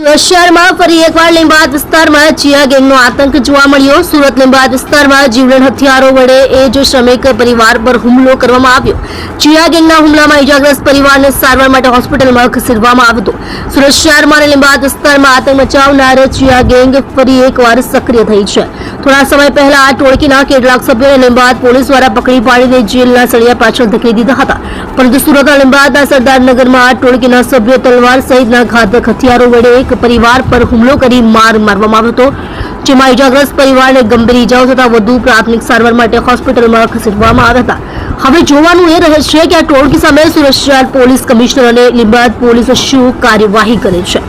સુરત ફરી એકવાર લીંબાદ વિસ્તારમાં ચિયા ગેંગનો આતંક જોવા મળ્યો. સુરત લીંબાદ વિસ્તારમાં જીવલેણ હથિયારો વડે એ જ શ્રમિક પરિવાર પર હુમલો કરવામાં આવ્યો. ચિયા હુમલામાં ઇજાગ્રસ્ત પરિવારને સારવાર માટે હોસ્પિટલમાં ખસેડવામાં આવ્યો સુરત શહેરમાં અને વિસ્તારમાં આતંક મચાવનાર ચિયા ગેંગ ફરી એકવાર સક્રિય થઈ છે. થોડા સમય પહેલા આ ટોળકીના કેટલાક સભ્યોને લીંબાદ પોલીસ દ્વારા પકડી પાડીને જેલના સળિયા પાછળ ધકેલી દીધા હતા. પરંતુ સુરતના લીંબાદના સરદારનગરમાં આ ટોળકીના સભ્યો તલવાર સહિતના ઘાતક હથિયારો વડે એક પરિવાર પર હુમલો કરી માર મારવામાં આવ્યો હતો, જેમાં ઇજાગ્રસ્ત પરિવારને ગંભીર ઇજાઓ થતા વધુ પ્રાથમિક સારવાર માટે હોસ્પિટલમાં ખસેડવામાં આવ્યા હતા. હવે જોવાનું એ રહે છે કે આ ટોળકી સામે શહેર પોલીસ કમિશનર અને લીંબાદ પોલીસ શું કાર્યવાહી કરે છે.